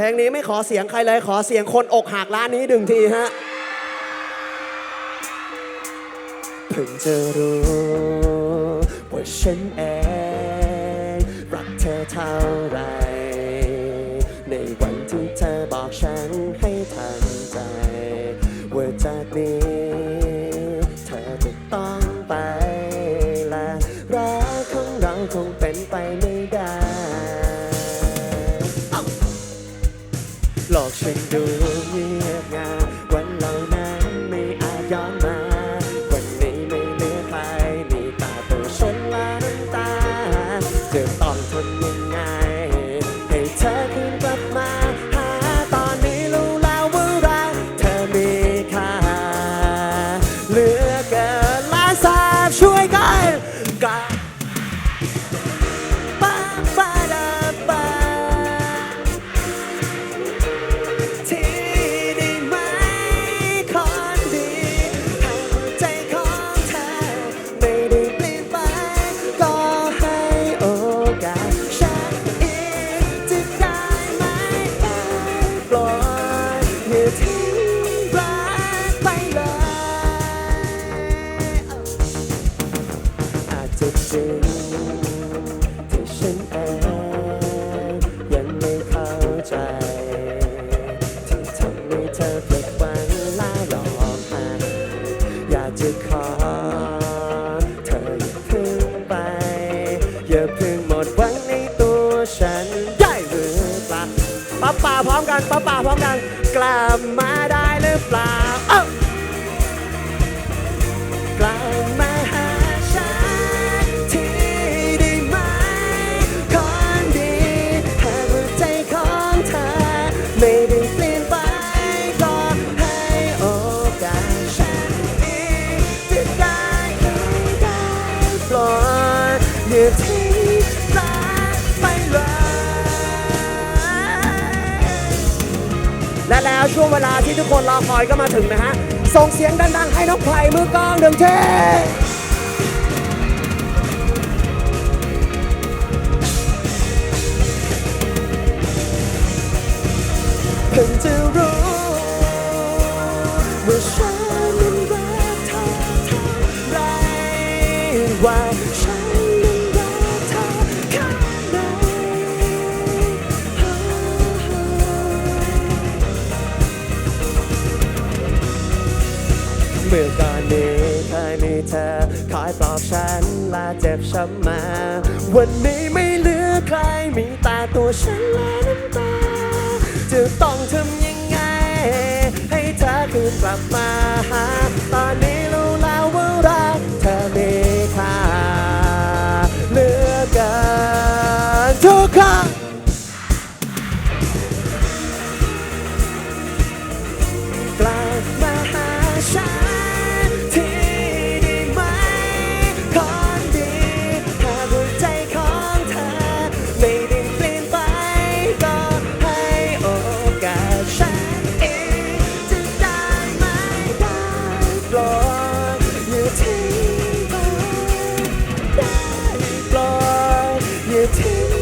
เพลงนี้ไม่ขอเสียงใครเลยขอเสียงคนอกหักร้านนี้หนึ่งทีฮะเพิ่งจะรู้ว่าฉันเองรักเธอเท่าไร ในวันที่เธอบอกฉันให้ทำใจ ว่าจากนี้เธอจะต้องไปและรักของเราคงเป็น ลอกฉันดูเงียบงาวันเหล่านั้นไม่อาจย้อนมา วันนี้ไม่เหลือใครมีตาตัวฉันและน้ำตาจะต้องทำยังไง ให้เธอคืนกลับมา หาตอนนี้รู้แล้วว่ารักเธอมีค่าเหลือเกินล้านสาบช่วยกันกับ อาจจะจริงที่ฉันเองยังไม่เข้าใจ ที่ทำให้เธอผิดหวังและหลอกหาอยากจะขอ เธออย่าเพึ่งไป อย่าเพึ่งหมดหวังในตัวฉันได้หรือเปล่าป้าป่าพร้อมกันป้าป่าพร้อมกัน กลับมาได้หรือเปล่า ดอย่าทิ้งรักไปเลยและแล้วช่วงเวลาที่ทุกคนรอคอยก็มาถึงนะฮะ ส่งเสียงดังๆให้น้องไผ่มือกลองหนึ่งเท่เพิ่งจะรู้ว่าฉันนั้นรักเธอเท่าไรว่า เมื่อก่อนนี้เคยมีเธอ คอยปลอบฉันและเจ็บช้ำมา วันนี้ไม่เหลือใครมีแต่ตัวฉันและน้ำตา จะต้องทำยังไง ให้เธอคืนกลับมาหาตอนนี้รู้แล้วว่ารักเธอมีค่าเหลือเกินทุกครั้ง Team.